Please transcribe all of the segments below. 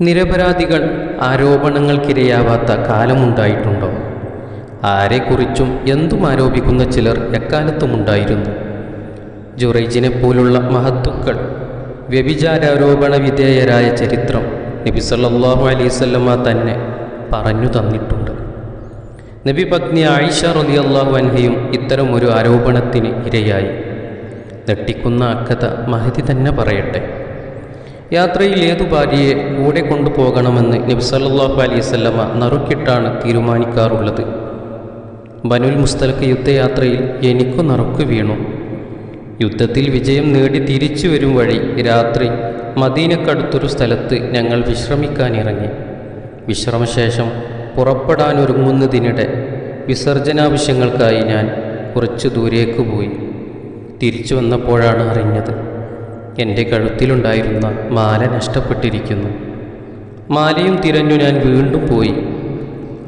നിരപരാധികൾ ആരോപണങ്ങൾക്കിരയാവാത്ത കാലമുണ്ടായിട്ടുണ്ടോ? ആരെക്കുറിച്ചും എന്തും ആരോപിക്കുന്ന ചിലർ എക്കാലത്തുമുണ്ടായിരുന്നു. ജുറൈജിനെ പോലുള്ള മഹത്തുക്കൾ വ്യഭിചാരാരോപണ വിധേയരായ ചരിത്രം നബി സല്ലല്ലാഹു അലൈഹി വസല്ലമ തന്നെ പറഞ്ഞു തന്നിട്ടുണ്ട്. നബി പത്നി ആയിഷ റളിയല്ലാഹു അൻഹയും ഇത്തരം ഒരു ആരോപണത്തിന് ഇരയായി. ഞെട്ടിക്കുന്ന അക്കഥ മഹതി തന്നെ പറയട്ടെ. യാത്രയിൽ ഏതു ഭാര്യയെ കൂടെ കൊണ്ടുപോകണമെന്ന് നബി സല്ലല്ലാഹു അലൈഹി വസല്ലമ നറുക്കിട്ടാണ് തീരുമാനിക്കാറുള്ളത്. ബനുൽ മുസ്തലക്ക് യുദ്ധയാത്രയിൽ എനിക്കു നറുക്ക് വീണു. യുദ്ധത്തിൽ വിജയം നേടി തിരിച്ചു വരും വഴി രാത്രി മദീനക്കടുത്തൊരു സ്ഥലത്ത് ഞങ്ങൾ വിശ്രമിക്കാനിറങ്ങി. വിശ്രമശേഷം പുറപ്പെടാനൊരുങ്ങുന്നതിനിടെ വിസർജനാവശ്യങ്ങൾക്കായി ഞാൻ കുറച്ചു ദൂരേക്ക് പോയി. തിരിച്ചു വന്നപ്പോഴാണ് അറിഞ്ഞത് എന്റെ കഴുത്തിലുണ്ടായിരുന്ന മാല നഷ്ടപ്പെട്ടിരിക്കുന്നു. മാലയും തിരഞ്ഞു ഞാൻ വീണ്ടും പോയി.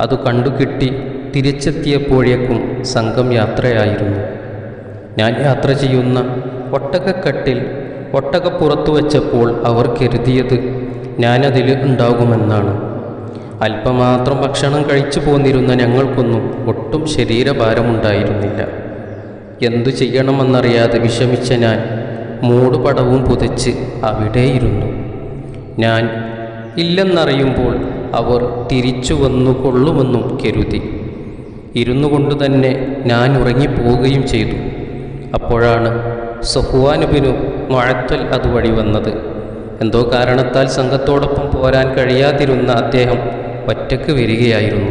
അത് കണ്ടു കിട്ടി തിരിച്ചെത്തിയപ്പോഴേക്കും സംഘം യാത്രയായിരുന്നു. ഞാൻ യാത്ര ചെയ്യുന്ന ഒട്ടകക്കെട്ടിൽ ഒട്ടകപ്പുറത്തു വച്ചപ്പോൾ അവർ കരുതിയത് ഞാനതിൽ ഉണ്ടാകുമെന്നാണ്. അല്പമാത്രം ഭക്ഷണം കഴിച്ചു പോന്നിരുന്ന ഞങ്ങൾക്കൊന്നും ഒട്ടും ശരീരഭാരമുണ്ടായിരുന്നില്ല. എന്തു ചെയ്യണമെന്നറിയാതെ വിഷമിച്ച ഞാൻ മൂടുപടവും പുതച്ച് അവിടെയിരുന്നു. ഞാൻ ഇല്ലെന്നറിയുമ്പോൾ അവർ തിരിച്ചു വന്നു കൊള്ളുമെന്നും കരുതി. ഇരുന്നു കൊണ്ട് തന്നെ ഞാൻ ഉറങ്ങിപ്പോവുകയും ചെയ്തു. അപ്പോഴാണ് സഹുവാനുബിനു മഴത്തൽ അതുവഴി വന്നത്. എന്തോ കാരണത്താൽ സംഘത്തോടൊപ്പം പോരാൻ കഴിയാതിരുന്ന അദ്ദേഹം ഒറ്റയ്ക്ക് വരികയായിരുന്നു.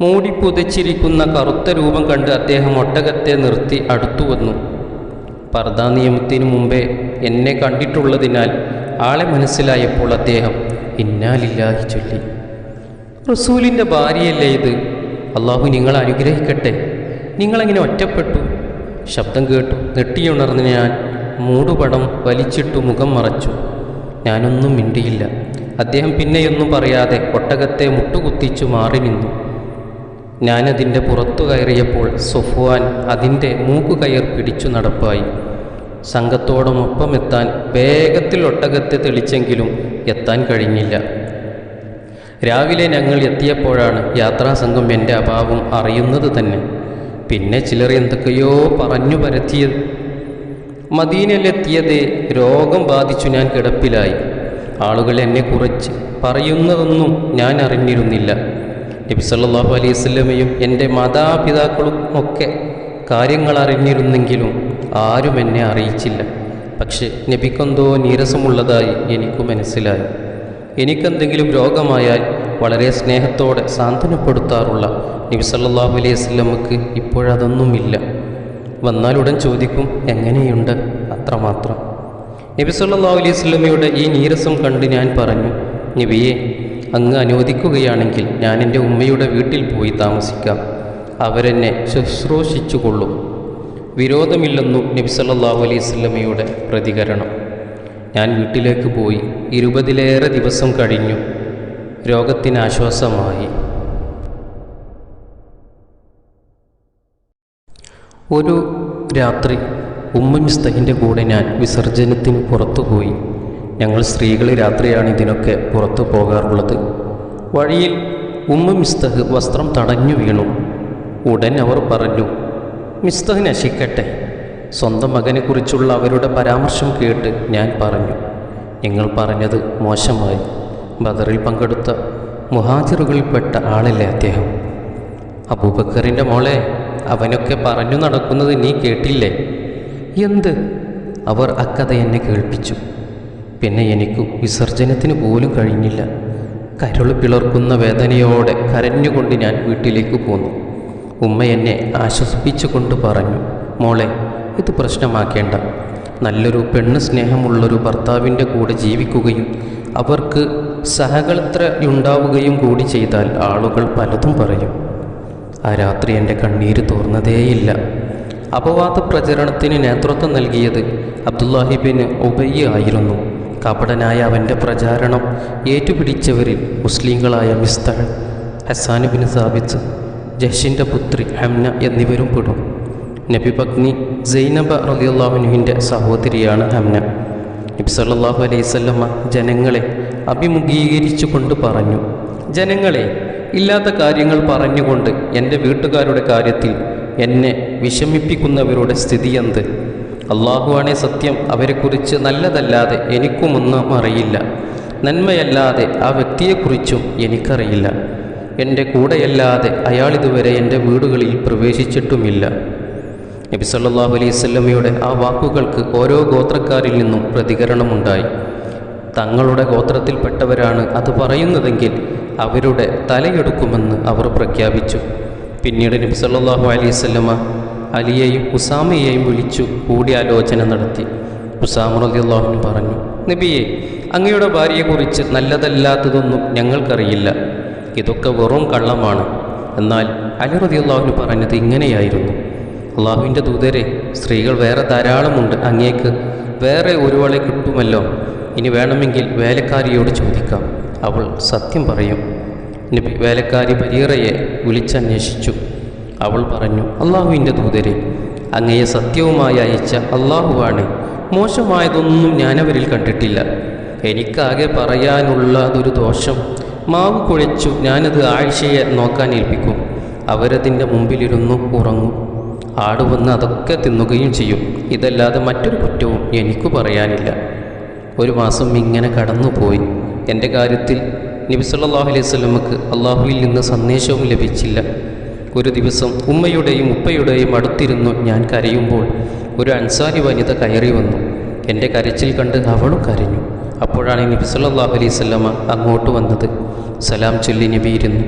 മൂടി പുതച്ചിരിക്കുന്ന കറുത്ത രൂപം കണ്ട് അദ്ദേഹം ഒട്ടകത്തെ നിർത്തി അടുത്തു വന്നു പർദാ നിയമത്തിനു മുമ്പേ എന്നെ കണ്ടിട്ടുള്ളതിനാൽ ആളെ മനസ്സിലായപ്പോൾ അദ്ദേഹം ഇന്നാലില്ലാഹി ചൊല്ലി. റസൂലിന്റെ ഭാര്യയല്ലേ ഇത്? അള്ളാഹു നിങ്ങൾ അനുഗ്രഹിക്കട്ടെ. നിങ്ങളെങ്ങനെ ഒറ്റപ്പെട്ടു? ശബ്ദം കേട്ടു. നെട്ടിയുണർന്ന് ഞാൻ മൂടുപടം വലിച്ചിട്ടു മുഖം മറച്ചു. ഞാനൊന്നും മിണ്ടിയില്ല. അദ്ദേഹം പിന്നെയൊന്നും പറയാതെ ഒട്ടകത്തെ മുട്ടുകുത്തിച്ചു മാറി നിന്നു. ഞാനതിന്റെ പുറത്തു കയറിയപ്പോൾ സുഫ്വാൻ അതിന്റെ മൂക്കുകയർ പിടിച്ചു നടപ്പായി. സംഘത്തോടൊപ്പം എത്താൻ വേഗത്തിൽ ഒട്ടകത്തെ തെളിച്ചെങ്കിലും എത്താൻ കഴിഞ്ഞില്ല. രാവിലെ ഞങ്ങൾ എത്തിയപ്പോഴാണ് യാത്രാസംഘം എന്റെ അഭാവം അറിയുന്നത് തന്നെ. പിന്നെ ചിലർ എന്തൊക്കെയോ പറഞ്ഞു പരത്തിയത് മദീനയിലെത്തിയത് രോഗം ബാധിച്ചു ഞാൻ കിടപ്പിലായി. ആളുകൾ എന്നെ കുറിച്ച് പറയുന്നതൊന്നും ഞാൻ അറിഞ്ഞിരുന്നില്ല. നബി സല്ലാഹു അലൈഹി സ്വല്ലമയും എന്റെ മാതാപിതാക്കളും ഒക്കെ കാര്യങ്ങൾ അറിഞ്ഞിരുന്നെങ്കിലും ആരും എന്നെ അറിയിച്ചില്ല. പക്ഷെ നബിക്കെന്തോ നീരസമുള്ളതായി എനിക്ക് മനസ്സിലായി. എനിക്കെന്തെങ്കിലും രോഗമായാൽ വളരെ സ്നേഹത്തോടെ സാന്ത്വനപ്പെടുത്താറുള്ള നബി സല്ലാഹു അലൈഹി വസല്ലമക്ക് ഇപ്പോഴതൊന്നുമില്ല വന്നാലുടൻ ചോദിക്കും എങ്ങനെയുണ്ട്? അത്രമാത്രം. നബി സല്ലല്ലാഹു അലൈഹി വസല്ലമയുടെ ഈ നീരസം കണ്ട് ഞാൻ പറഞ്ഞു നബിയെ അങ്ങ് അനുവദിക്കുകയാണെങ്കിൽ ഞാൻ എന്റെ ഉമ്മയുടെ വീട്ടിൽ പോയി താമസിക്കാം. അവരെന്നെ ശുശ്രൂഷിച്ചു കൊള്ളും വിരോധമില്ലെന്നു നബിസല്ലാഹു അലൈഹി വസല്ലമയുടെ പ്രതികരണം. ഞാൻ വീട്ടിലേക്ക് പോയി ഇരുപതിലേറെ ദിവസം കഴിഞ്ഞു. രോഗത്തിനാശ്വാസമായി ഒരു രാത്രി ഉമ്മൻ മിസ്തഹിന്റെ കൂടെ ഞാൻ വിസർജനത്തിന് പുറത്തുപോയി. ഞങ്ങൾ സ്ത്രീകൾ രാത്രിയാണ് ഇതിനൊക്കെ പുറത്തു പോകാറുള്ളത്. വഴിയിൽ ഉമ്മ മിസ്തഹ് വസ്ത്രം തടഞ്ഞു വീണു. ഉടൻ അവർ പറഞ്ഞു മിസ്തഹ് നശിക്കട്ടെ. സ്വന്തം മകനെക്കുറിച്ചുള്ള അവരുടെ പരാമർശം കേട്ട് ഞാൻ പറഞ്ഞു. നിങ്ങൾ പറഞ്ഞത് മോശമായി. ബദറിൽ പങ്കെടുത്ത മുഹാജിറുകളിൽപ്പെട്ട ആളല്ലേ അദ്ദേഹം? അബൂബക്കറിന്റെ മോളെ അവനൊക്കെ പറഞ്ഞു നടക്കുന്നത് നീ കേട്ടില്ലേ? എന്ത്? അവർ അക്കഥ എന്നെ കേൾപ്പിച്ചു. പിന്നെ എനിക്ക് വിസർജനത്തിന് പോലും കഴിഞ്ഞില്ല. കരുൾ പിളർക്കുന്ന വേദനയോടെ കരഞ്ഞുകൊണ്ട് ഞാൻ വീട്ടിലേക്ക് പോന്നു. ഉമ്മ എന്നെ ആശ്വസിപ്പിച്ചുകൊണ്ട് പറഞ്ഞു മോളെ ഇത് പ്രശ്നമാക്കേണ്ട. നല്ലൊരു പെണ്ണ് സ്നേഹമുള്ളൊരു ഭർത്താവിന്റെ കൂടെ ജീവിക്കുകയും അവർക്ക് സഹകളത്രയുണ്ടാവുകയും കൂടി ചെയ്താൽ ആളുകൾ പലതും പറയും. ആ രാത്രി എന്റെ കണ്ണീര് തോർന്നതേയില്ല. അപവാദ പ്രചരണത്തിന് നേതൃത്വം നൽകിയത് അബ്ദുല്ലാഹിബിന് ഉബയ്യ ആയിരുന്നു. കപടനായ അവന്റെ പ്രചാരണം ഏറ്റുപിടിച്ചവരിൽ മുസ്ലിങ്ങളായ മിസ്തഹ ഹസാനുബിന് സാബിത്ത് ജഷിന്റെ പുത്രി ഹംന എന്നിവരും പെടും. നബി പത്നി സൈനബ റലിയുള്ളാഹുനുവിന്റെ സഹോദരിയാണ് ഹംന നബി സല്ലാഹു അലൈഹി വസല്ലമ ജനങ്ങളെ അഭിമുഖീകരിച്ചു കൊണ്ട് പറഞ്ഞു ജനങ്ങളെ ഇല്ലാത്ത കാര്യങ്ങൾ പറഞ്ഞുകൊണ്ട് എന്റെ വീട്ടുകാരുടെ കാര്യത്തിൽ എന്നെ വിഷമിപ്പിക്കുന്നവരുടെ സ്ഥിതി എന്ത്? അള്ളാഹുവാണെ സത്യം അവരെക്കുറിച്ച് നല്ലതല്ലാതെ എനിക്കുമൊന്നും അറിയില്ല. നന്മയല്ലാതെ ആ വ്യക്തിയെക്കുറിച്ചും എനിക്കറിയില്ല. എന്റെ കൂടെയല്ലാതെ അയാളിതുവരെ എന്റെ വീടുകളിൽ പ്രവേശിച്ചിട്ടുമില്ല. നബി സല്ലല്ലാഹു അലൈഹി വസല്ലമയുടെ ആ വാക്കുകൾക്ക് ഓരോ ഗോത്രക്കാരിൽ നിന്നും പ്രതികരണമുണ്ടായി. തങ്ങളുടെ ഗോത്രത്തിൽപ്പെട്ടവരാണ് അത് പറയുന്നതെങ്കിൽ അവരുടെ തലയെടുക്കുമെന്ന് അവർ പ്രഖ്യാപിച്ചു. പിന്നീട് നബി സല്ലല്ലാഹു അലൈഹി വസല്ലമ അലിയെയും ഉസാമയെയും വിളിച്ചു കൂടിയാലോചന നടത്തി. ഉസാമ റളിയല്ലാഹു പറഞ്ഞു നബിയെ അങ്ങയുടെ ഭാര്യയെക്കുറിച്ച് നല്ലതല്ലാത്തതൊന്നും ഞങ്ങൾക്കറിയില്ല. ഇതൊക്കെ വെറും കള്ളമാണ്. എന്നാൽ അലി റളിയല്ലാഹു പറഞ്ഞത് ഇങ്ങനെയായിരുന്നു. അള്ളാഹുവിന്റെ ദൂതരെ സ്ത്രീകൾ വേറെ ധാരാളമുണ്ട് അങ്ങേക്ക് വേറെ ഒരുവളെ കിട്ടുമല്ലോ. ഇനി വേണമെങ്കിൽ വേലക്കാരിയോട് ചോദിക്കാം. അവൾ സത്യം പറയും. നബി വേലക്കാരി ബരീറയെ വിളിച്ചന്വേഷിച്ചു. അവൾ പറഞ്ഞു അള്ളാഹുവിന്റെ ദൂതരെ അങ്ങയെ സത്യവുമായി അയച്ച അള്ളാഹുവാണ്. മോശമായതൊന്നും ഞാനവരിൽ കണ്ടിട്ടില്ല. എനിക്കാകെ പറയാനുള്ളതൊരു ദോഷം. മാവ് കുഴച്ചു ഞാനത് ആഴ്ചയെ നോക്കാൻ ഏൽപ്പിക്കും. അവരതിന്റെ മുമ്പിലിരുന്നു ഉറങ്ങും. ആട് വന്ന് അതൊക്കെ തിന്നുകയും ചെയ്യും. ഇതല്ലാതെ മറ്റൊരു കുറ്റവും എനിക്ക് പറയാനില്ല. ഒരു മാസം ഇങ്ങനെ കടന്നുപോയി. എന്റെ കാര്യത്തിൽ നബി സല്ലല്ലാഹു അലൈഹി വസല്ലമക്ക് അള്ളാഹുവിൽ നിന്ന് സന്ദേശവും ലഭിച്ചില്ല. ഒരു ദിവസം ഉമ്മയുടെയും ഉപ്പയുടെയും അടുത്തിരുന്നു ഞാൻ കരയുമ്പോൾ ഒരു അൻസാരി വനിത കയറി വന്നു. എന്റെ കരച്ചിൽ കണ്ട് അവളും കരഞ്ഞു. അപ്പോഴാണ് നബി സല്ലല്ലാഹു അലൈഹി വസല്ലമ അങ്ങോട്ട് വന്നത്. സലാം ചൊല്ലി നബി ഇരുന്നു.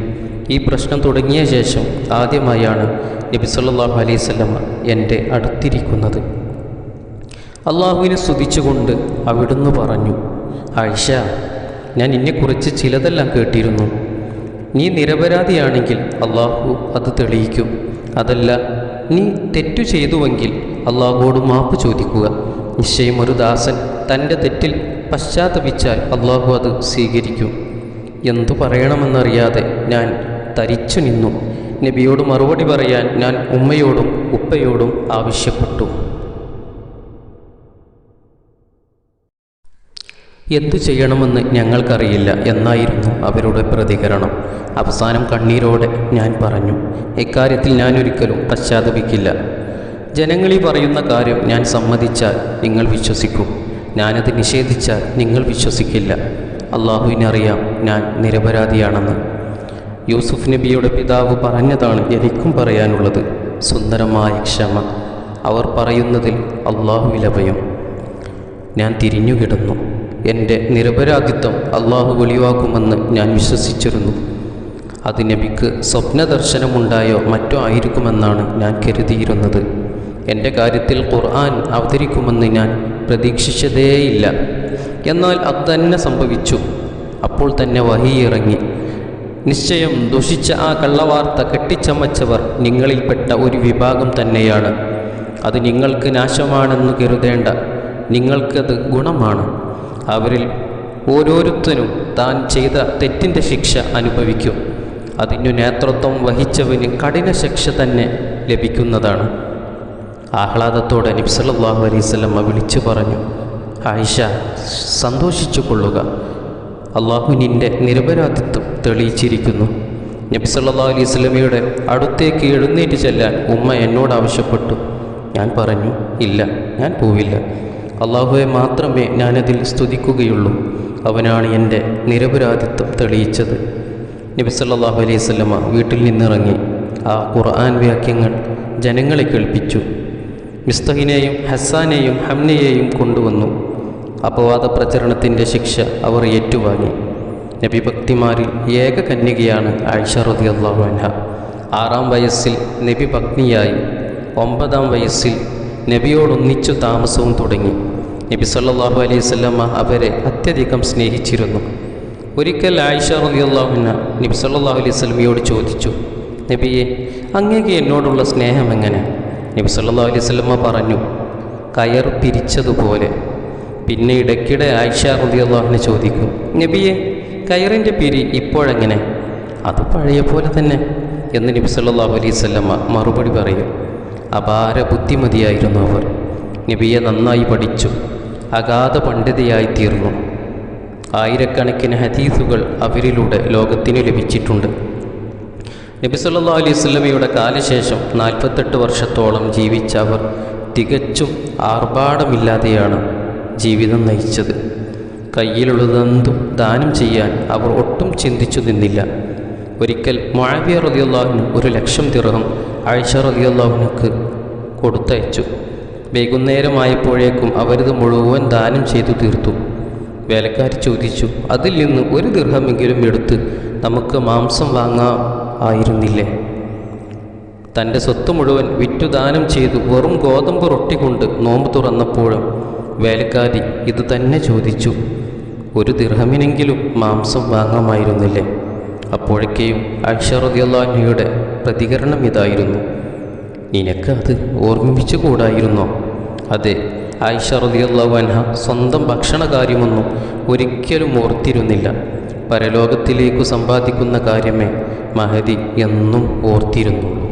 ഈ പ്രശ്നം തുടങ്ങിയ ശേഷം ആദ്യമായാണ് നബി സല്ലല്ലാഹു അലൈഹി വസല്ലമ എന്റെ അടുത്തിരിക്കുന്നത്. അള്ളാഹുവിനെ സ്തുതിച്ചുകൊണ്ട് അവിടുന്ന് പറഞ്ഞു ആയിഷ ഞാൻ ഇന്നെക്കുറിച്ച് ചിലതെല്ലാം കേട്ടിരുന്നു. നീ നിരപരാധിയാണെങ്കിൽ അള്ളാഹു അത് തെളിയിക്കും. അതല്ല നീ തെറ്റു ചെയ്തുവെങ്കിൽ അള്ളാഹുവോട് മാപ്പ് ചോദിക്കുക. നിശ്ചയം ഒരു ദാസൻ തന്റെ തെറ്റിൽ പശ്ചാത്തപിച്ചാൽ അള്ളാഹു അത് സ്വീകരിക്കും. എന്തു പറയണമെന്നറിയാതെ ഞാൻ തരിച്ചു നിന്നു. നബിയോട് മറുപടി പറയാൻ ഞാൻ ഉമ്മയോടും ഉപ്പയോടും ആവശ്യപ്പെട്ടു. എന്തു ചെയ്യണമെന്ന് ഞങ്ങൾക്കറിയില്ല എന്നായിരുന്നു അവരുടെ പ്രതികരണം. അവസാനം കണ്ണീരോടെ ഞാൻ പറഞ്ഞു ഇക്കാര്യത്തിൽ ഞാൻ ഒരിക്കലും പശ്ചാത്തപിക്കില്ല. ജനങ്ങളീ പറയുന്ന കാര്യം ഞാൻ സമ്മതിച്ചാൽ നിങ്ങൾ വിശ്വസിക്കും. ഞാനത് നിഷേധിച്ചാൽ നിങ്ങൾ വിശ്വസിക്കില്ല. അള്ളാഹുവിനറിയാം ഞാൻ നിരപരാധിയാണെന്ന്. യൂസുഫ് നബിയുടെ പിതാവ് പറഞ്ഞതാണ് എനിക്കും പറയാനുള്ളത്. സുന്ദരമായ ക്ഷമ. അവർ പറയുന്നതിൽ അള്ളാഹുവിലഭയം ഞാൻ തിരിഞ്ഞുകിടന്നു. എന്റെ നിരപരാധിത്വം അള്ളാഹു വെളിവാക്കുമെന്ന് ഞാൻ വിശ്വസിച്ചിരുന്നു. അത് നബിക്ക് സ്വപ്നദർശനമുണ്ടായോ മറ്റോ ആയിരിക്കുമെന്നാണ് ഞാൻ കരുതിയിരുന്നത്. എന്റെ കാര്യത്തിൽ ഖുർആൻ അവതരിക്കുമെന്ന് ഞാൻ പ്രതീക്ഷിച്ചതേയില്ല. എന്നാൽ അത് തന്നെ സംഭവിച്ചു. അപ്പോൾ തന്നെ വഹിയിറങ്ങി. നിശ്ചയം ദുഷിച്ച ആ കള്ളവാർത്ത കെട്ടിച്ചമച്ചവർ നിങ്ങളിൽപ്പെട്ട ഒരു വിഭാഗം തന്നെയാണ്. അത് നിങ്ങൾക്ക് നാശമാണെന്ന് കരുതേണ്ട. നിങ്ങൾക്കത് ഗുണമാണ്. അവരിൽ ഓരോരുത്തരും താൻ ചെയ്ത തെറ്റിന്റെ ശിക്ഷ അനുഭവിക്കും. അതിനു നേതൃത്വം വഹിച്ചവന് കഠിന ശിക്ഷ തന്നെ ലഭിക്കുന്നതാണ്. ആഹ്ലാദത്തോടെ നബ്സല്ലാഹു അലൈവല്ലമ്മ വിളിച്ചു പറഞ്ഞു ആയിഷ സന്തോഷിച്ചു കൊള്ളുക അള്ളാഹു നിന്റെ നിരപരാധിത്വം തെളിയിച്ചിരിക്കുന്നു. നബ്സല്ലാ അലൈഹി സ്വലമിയുടെ അടുത്തേക്ക് എഴുന്നേറ്റ് ചെല്ലാൻ ഉമ്മ എന്നോട് ആവശ്യപ്പെട്ടു. ഞാൻ പറഞ്ഞു ഇല്ല ഞാൻ പോവില്ല. അള്ളാഹുവെ മാത്രമേ ഞാനതിൽ സ്തുതിക്കുകയുള്ളൂ. അവനാണ് എന്റെ നിരപരാധിത്വം തെളിയിച്ചത്. നബി സല്ലല്ലാഹു അലൈഹി വീട്ടിൽ നിന്നിറങ്ങി ആ ഖുർആൻ വാക്യങ്ങൾ ജനങ്ങളെ കേൾപ്പിച്ചു. മിസ്തഹിനെയും ഹസാനെയും ഹംനയെയും കൊണ്ടുവന്നു. അപവാദ പ്രചരണത്തിന്റെ ശിക്ഷ അവർ ഏറ്റുവാങ്ങി. നബി ഭക്തിമാരിൽ ഏക കന്യകയാണ് ആയിഷ റതി അള്ളാഹു അൻഹ. ആറാം വയസ്സിൽ നബി ഭഗ്നിയായി ഒമ്പതാം വയസ്സിൽ നബിയോടൊന്നിച്ചു താമസവും തുടങ്ങി. നബി സല്ലല്ലാഹു അലൈഹി അവരെ അത്യധികം സ്നേഹിച്ചിരുന്നു. ഒരിക്കൽ ആയിഷ റബിയുള്ളാഹുന നബി സല്ലല്ലാഹു അലൈഹി വസല്ലമയോട് ചോദിച്ചു നബിയെ അങ്ങേക്ക് എന്നോടുള്ള സ്നേഹം എങ്ങനെ? നബി സല്ലല്ലാഹു അലൈഹി പറഞ്ഞു കയർ പിരിച്ചതുപോലെ. പിന്നെ ഇടയ്ക്കിടെ ആയിഷ റളിയല്ലാഹുവിനെ ചോദിക്കും നബിയെ കയറിന്റെ പിരി ഇപ്പോഴെങ്ങനെ? അത് പഴയ പോലെ തന്നെ എന്ന് നബി സല്ലല്ലാഹു അലൈഹി വസല്ലമ മറുപടി പറയും അപാര ബുദ്ധിമതിയായിരുന്നു അവർ. നബിയെ നന്നായി പഠിച്ചു. അഗാധ പണ്ഡിതയായി തീർന്നു ആയിരക്കണക്കിന് ഹദീസുകൾ അവരിലൂടെ ലോകത്തിന് ലഭിച്ചിട്ടുണ്ട്. നബി സല്ലല്ലാഹു അലൈഹി വസല്ലമയുടെ കാലശേഷം നാൽപ്പത്തെട്ട് വർഷത്തോളം ജീവിച്ച അവർ തികച്ചും ആർഭാടമില്ലാതെയാണ് ജീവിതം നയിച്ചത്. കയ്യിലുള്ളതെന്തും ദാനം ചെയ്യാൻ അവർ ഒട്ടും ചിന്തിച്ചു നിന്നില്ല. ഒരിക്കൽ മഴവിയ റതിയുള്ളാഹുന് ഒരു ലക്ഷം ദിർഹം ആയിഷ റതിയുള്ളാഹുനക്ക് കൊടുത്തയച്ചു. വൈകുന്നേരമായപ്പോഴേക്കും അവരിത് മുഴുവൻ ദാനം ചെയ്തു തീർത്തു. വേലക്കാരി ചോദിച്ചു അതിൽ നിന്ന് ഒരു ഗൃഹമെങ്കിലും എടുത്ത് നമുക്ക് മാംസം വാങ്ങാം ആയിരുന്നില്ലേ? തന്റെ സ്വത്ത് മുഴുവൻ വിറ്റുദാനം ചെയ്തു വെറും ഗോതമ്പ് റൊട്ടി കൊണ്ട് നോമ്പ് തുറന്നപ്പോഴും വേലക്കാരി ഇത് തന്നെ ചോദിച്ചു ഒരു ദിർഹമിനെങ്കിലും മാംസം വാങ്ങാമായിരുന്നില്ലേ? അപ്പോഴൊക്കെയും അക്ഷറുദ്ദാഹിയുടെ പ്രതികരണം ഇതായിരുന്നു. നിനക്ക് അത് ഓർമ്മിപ്പിച്ചു കൂടായിരുന്നോ? അതെ ആയിഷ സ്വന്തം സ്വന്തം ഭക്ഷണകാര്യമൊന്നും ഒരിക്കലും ഓർത്തിരുന്നില്ല. പരലോകത്തിലേക്കു സമ്പാദിക്കുന്ന കാര്യമേ മഹതി എന്നും ഓർത്തിരുന്നുള്ളൂ.